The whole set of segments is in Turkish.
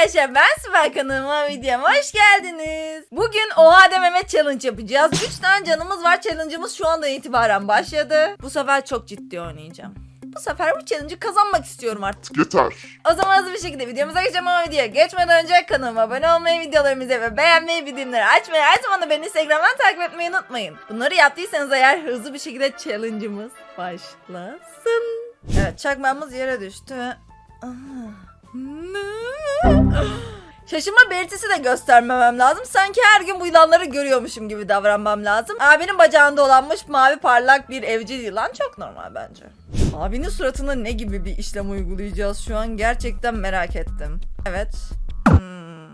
arkadaşlar ben Sıva kanalıma videoma hoş geldiniz. Bugün Oha dememe challenge yapacağız. 3 tane canımız var challenge'ımız şu andan itibaren başladı. Bu sefer çok ciddi oynayacağım. Bu sefer bu challenge'ı kazanmak istiyorum artık. Yeter. O zaman hızlı bir şekilde videomuza geçelim ama videoya geçmeden önce kanalıma abone olmayı, videolarımızı ve beğenmeyi, bildirimleri açmayı, her zaman da beni Instagram'dan takip etmeyi unutmayın. Bunları yaptıysanız eğer hızlı bir şekilde challenge'ımız başlasın. Evet çakmağımız yere düştü. Aha. Şaşırma belirtisi de göstermemem lazım. Sanki her gün bu yılanları görüyormuşum gibi davranmam lazım. Abinin bacağında olanmış mavi parlak bir evcil yılan çok normal bence. Abinin suratına ne gibi bir işlem uygulayacağız şu an gerçekten merak ettim. Evet. Hmm.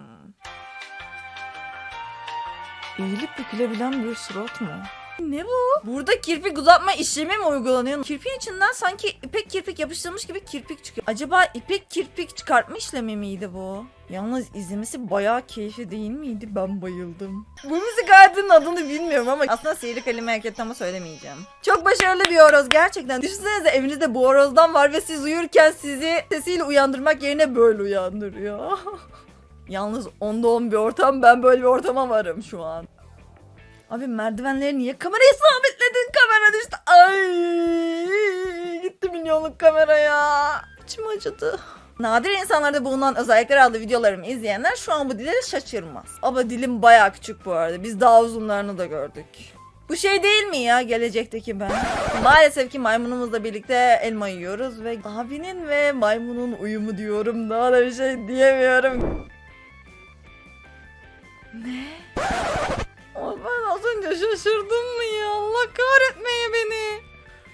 Eğilip bükülebilen bir surat mı? Ne bu? Burada kirpik uzatma işlemi mi uygulanıyor? Kirpiğin içinden sanki ipek kirpik yapıştırılmış gibi kirpik çıkıyor. Acaba ipek kirpik çıkartma işlemi miydi bu? Yalnız izlemesi bayağı keyifli değil miydi? Ben bayıldım. Bu müzik aletinin adını bilmiyorum ama aslında sihirli kelime hareket ama söylemeyeceğim. Çok başarılı bir horoz gerçekten. Düşünsenize evinizde bu horozdan var ve siz uyurken sizi sesiyle uyandırmak yerine böyle uyandırıyor. Yalnız onda on bir ortam ben böyle bir ortama varım şu an. Abi merdivenleri niye kamerayı sabitledin? Kamera düştü. Ay gitti milyonluk kamera ya. İçim acıdı. Nadir insanlarda bulunan özellikler adlı videolarımı izleyenler şu an bu dile şaşırmaz. Ama dilim bayağı küçük bu arada. Biz daha uzunlarını da gördük. Bu şey değil mi ya gelecekteki ben? Maalesef ki maymunumuzla birlikte elma yiyoruz ve abinin ve maymunun uyumu diyorum. Daha da bir şey diyemiyorum. Ne? Şaşırdım mı ya? Allah kahretmeye beni.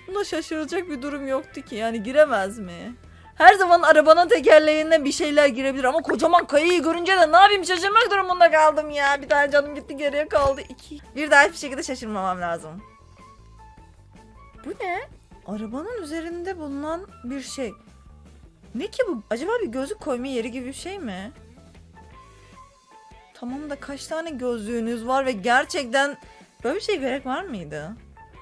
Bunda şaşıracak bir durum yoktu ki. Yani giremez mi? Her zaman arabanın tekerleğine bir şeyler girebilir ama kocaman kayayı görünce de ne yapayım şaşırmak durumunda kaldım ya. Bir tane canım gitti geriye kaldı. iki. Bir daha hiçbir şekilde şaşırmamam lazım. Bu ne? Arabanın üzerinde bulunan bir şey. Ne ki bu? Acaba bir gözlük koyma yeri gibi bir şey mi? Tamam da kaç tane gözlüğünüz var ve gerçekten böyle bir şey gerek var mıydı?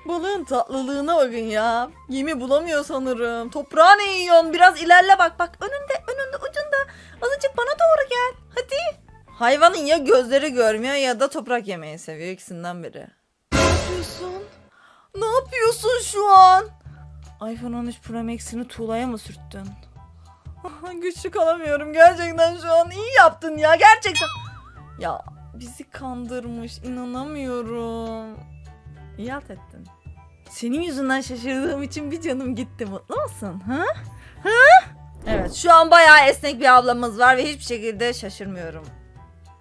Balığın tatlılığına bakın ya. Yemi bulamıyor sanırım. Toprağa ne yiyorsun? Biraz ilerle bak. Bak önünde, önünde, ucunda. Azıcık bana doğru gel. Hadi. Hayvanın ya gözleri görmüyor ya da toprak yemeyi seviyor. ikisinden biri. Ne yapıyorsun? Ne yapıyorsun şu an? iPhone 13 Pro Max'ini tuğlaya mı sürttün? Güçlü kalamıyorum gerçekten şu an. iyi yaptın ya gerçekten. Ya bizi kandırmış inanamıyorum. İyi halt ettin. Senin yüzünden şaşırdığım için bir canım gitti. Mutlu musun? Ha? Ha? Evet şu an bayağı esnek bir ablamız var ve hiçbir şekilde şaşırmıyorum.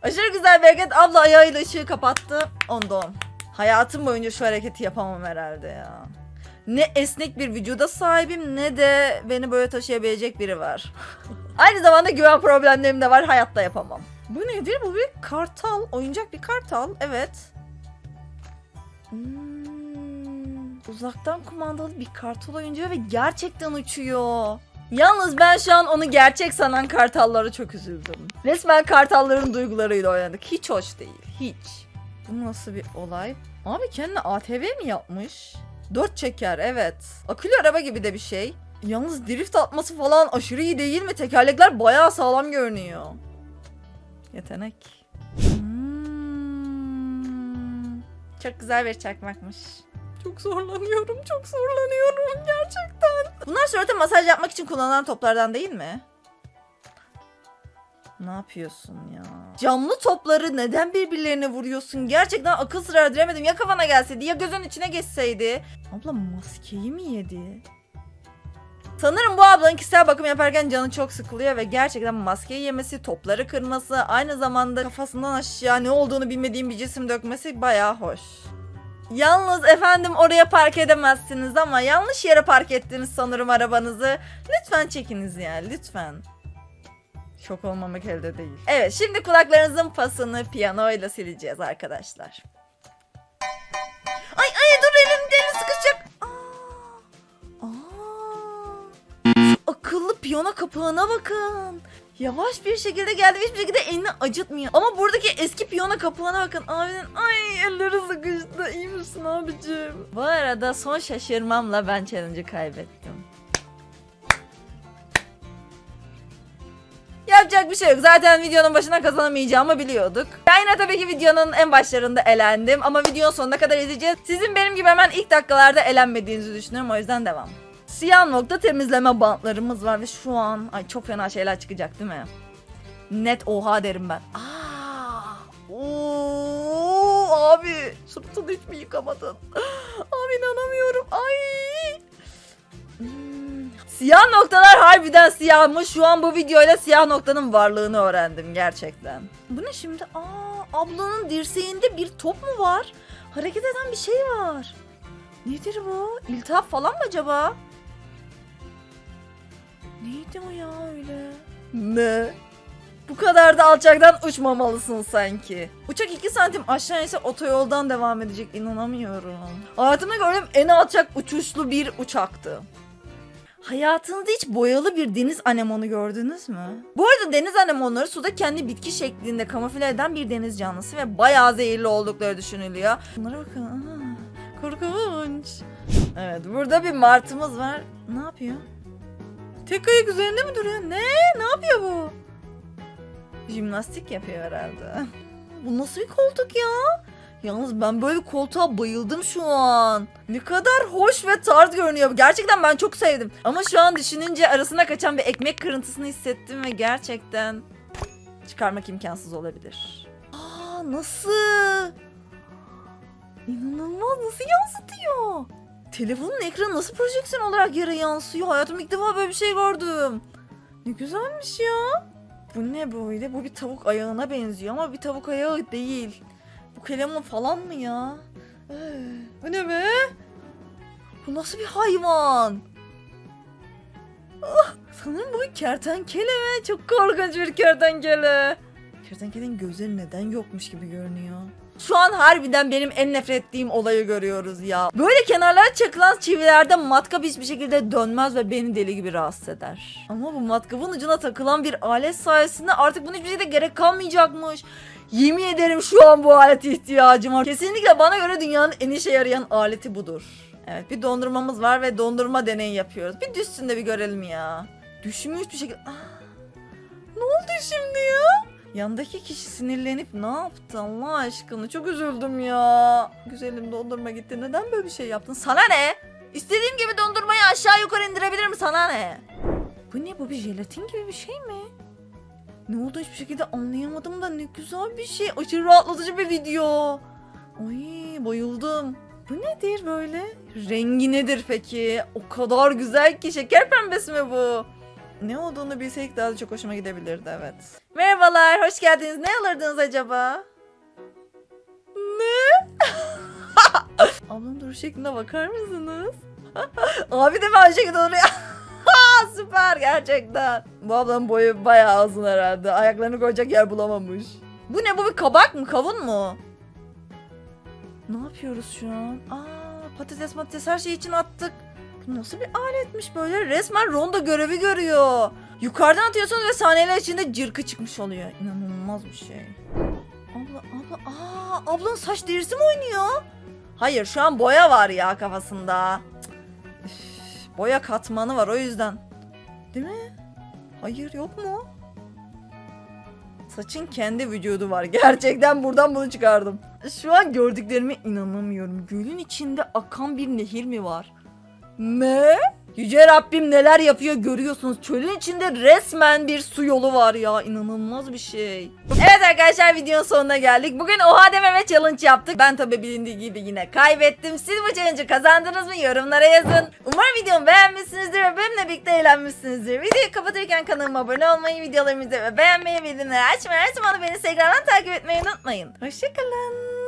Aşırı güzel bir hareket. Abla ayağıyla ışığı kapattı. Onda on. Hayatım boyunca şu hareketi yapamam herhalde ya. Ne esnek bir vücuda sahibim ne de beni böyle taşıyabilecek biri var. Aynı zamanda güven problemlerim de var. Hayatta yapamam. Bu nedir? Bu bir kartal. Oyuncak bir kartal. Evet. Hmm, uzaktan kumandalı bir kartal oyuncağı ve gerçekten uçuyor. Yalnız ben şu an onu gerçek sanan kartallara çok üzüldüm. Resmen kartalların duygularıyla oynadık. Hiç hoş değil. Hiç. Bu nasıl bir olay? Abi kendine ATV mi yapmış? Dört çeker evet. Akülü araba gibi de bir şey. Yalnız drift atması falan aşırı iyi değil mi? Tekerlekler bayağı sağlam görünüyor. Yetenek. Hmm. Çok güzel bir çakmakmış. Çok zorlanıyorum, çok zorlanıyorum gerçekten. Bunlar surata masaj yapmak için kullanılan toplardan değil mi? Ne yapıyorsun ya? Camlı topları neden birbirlerine vuruyorsun? Gerçekten akıl sır erdiremedim. Ya kafana gelseydi ya gözün içine geçseydi. Abla maskeyi mi yedi? Sanırım bu ablanın kişisel bakım yaparken canı çok sıkılıyor ve gerçekten maskeyi yemesi, topları kırması, aynı zamanda kafasından aşağı ne olduğunu bilmediğim bir cisim dökmesi bayağı hoş. Yalnız efendim oraya park edemezsiniz ama yanlış yere park ettiniz sanırım arabanızı. Lütfen çekiniz yani lütfen. Şok olmamak elde değil. Evet şimdi kulaklarınızın pasını piyanoyla sileceğiz arkadaşlar. Piyano kapağına bakın. Yavaş bir şekilde geldi hiçbir şekilde elini acıtmıyor. Ama buradaki eski piyano kapağına bakın. Abinin ay elleri sıkıştı. İyi misin abicim? Bu arada son şaşırmamla ben challenge'ı kaybettim. Ya Yapacak bir şey yok. Zaten videonun başına kazanamayacağımı biliyorduk. Yine tabii ki videonun en başlarında elendim. Ama videonun sonuna kadar izleyeceğiz. Sizin benim gibi hemen ilk dakikalarda elenmediğinizi düşünüyorum. O yüzden devam. Siyah nokta temizleme bantlarımız var ve şu an ay çok fena şeyler çıkacak değil mi? Net oha derim ben. Aa, oo, abi sırtını hiç mi yıkamadın? Abi inanamıyorum. Ay. Hmm, Siyah noktalar harbiden siyahmış. Şu an bu videoyla siyah noktanın varlığını öğrendim gerçekten. Bu ne şimdi? Aa, ablanın dirseğinde bir top mu var? Hareket eden bir şey var. Nedir bu? İltihap falan mı acaba? Neydi o ya öyle? Ne? Bu kadar da alçaktan uçmamalısın sanki. Uçak 2 santim aşağı ise otoyoldan devam edecek inanamıyorum. Hayatımda gördüğüm en alçak uçuşlu bir uçaktı. Hayatınızda hiç boyalı bir deniz anemonu gördünüz mü? Bu arada deniz anemonları suda kendi bitki şeklinde kamufle eden bir deniz canlısı ve bayağı zehirli oldukları düşünülüyor. Bunlara bakın. Aa, korkunç. Evet burada bir martımız var. Ne yapıyor? Tek ayak üzerinde mi duruyor? Ne? Ne yapıyor bu? Jimnastik yapıyor herhalde. Bu nasıl bir koltuk ya? Yalnız ben böyle koltuğa bayıldım şu an. Ne kadar hoş ve tarz görünüyor. Gerçekten ben çok sevdim. Ama şu an düşününce arasına kaçan bir ekmek kırıntısını hissettim ve gerçekten çıkarmak imkansız olabilir. Aa nasıl? İnanılmaz nasıl yansıtıyor? Telefonun ekranı nasıl projeksiyon olarak yere yansıyor? Hayatımda ilk defa böyle bir şey gördüm. Ne güzelmiş ya. Bu ne böyle? Bu bir tavuk ayağına benziyor ama bir tavuk ayağı değil. Bu kelemun falan mı ya? Ee, bu ne be? Bu nasıl bir hayvan? Ah, sanırım bu kertenkele? Çok korkunç bir kertenkele. Kertenkelenin gözleri neden yokmuş gibi görünüyor. Şu an harbiden benim en nefret ettiğim olayı görüyoruz ya. Böyle kenarlara çakılan çivilerde matkap hiçbir şekilde dönmez ve beni deli gibi rahatsız eder. Ama bu matkapın ucuna takılan bir alet sayesinde artık bunun hiçbir şeyde gerek kalmayacakmış. Yemin ederim şu an bu alete ihtiyacım var. Kesinlikle bana göre dünyanın en işe yarayan aleti budur. Evet bir dondurmamız var ve dondurma deneyi yapıyoruz. Bir düşsün de bir görelim ya. Düşmüş bir şekilde... Aa, ne oldu şimdi ya? Yandaki kişi sinirlenip ne yaptı Allah aşkına? Çok üzüldüm ya. Güzelim dondurma gitti. Neden böyle bir şey yaptın? Sana ne? İstediğim gibi dondurmayı aşağı yukarı indirebilirim sana ne? Bu ne bu bir jelatin gibi bir şey mi? Ne oldu hiçbir şekilde anlayamadım da ne güzel bir şey. Aşırı rahatlatıcı bir video. Ay bayıldım. Bu nedir böyle? Rengi nedir peki? O kadar güzel ki şeker pembesi mi bu? Ne olduğunu bilseydik daha da çok hoşuma gidebilirdi evet. Merhabalar, hoş geldiniz. Ne alırdınız acaba? Ne? Ablam duruş şekline bakar mısınız? Abi de mi aynı şekilde duruyor? Süper gerçekten. Bu ablanın boyu bayağı uzun herhalde. Ayaklarını koyacak yer bulamamış. Bu ne bu bir kabak mı kavun mu? Ne yapıyoruz şu an? Aa patates patates her şey için attık. Bu nasıl bir aletmiş böyle? Resmen ronda görevi görüyor. Yukarıdan atıyorsunuz ve saniyeler içinde cırkı çıkmış oluyor. İnanılmaz bir şey. Abla abla aa ablanın saç derisi mi oynuyor? Hayır şu an boya var ya kafasında. Boya katmanı var o yüzden. Değil mi? Hayır yok mu? Saçın kendi vücudu var. Gerçekten buradan bunu çıkardım. Şu an gördüklerime inanamıyorum. Gölün içinde akan bir nehir mi var? Ne? Yüce Rabbim neler yapıyor görüyorsunuz. Çölün içinde resmen bir su yolu var ya. İnanılmaz bir şey. Evet arkadaşlar videonun sonuna geldik. Bugün oha dememe challenge yaptık. Ben tabi bilindiği gibi yine kaybettim. Siz bu challenge'ı kazandınız mı? Yorumlara yazın. Umarım videomu beğenmişsinizdir ve benimle birlikte eğlenmişsinizdir. Videoyu kapatırken kanalıma abone olmayı, videolarımı izlemeyi beğenmeyi, bildirimleri açmayı, her zaman beni Instagram'dan takip etmeyi unutmayın. Hoşçakalın.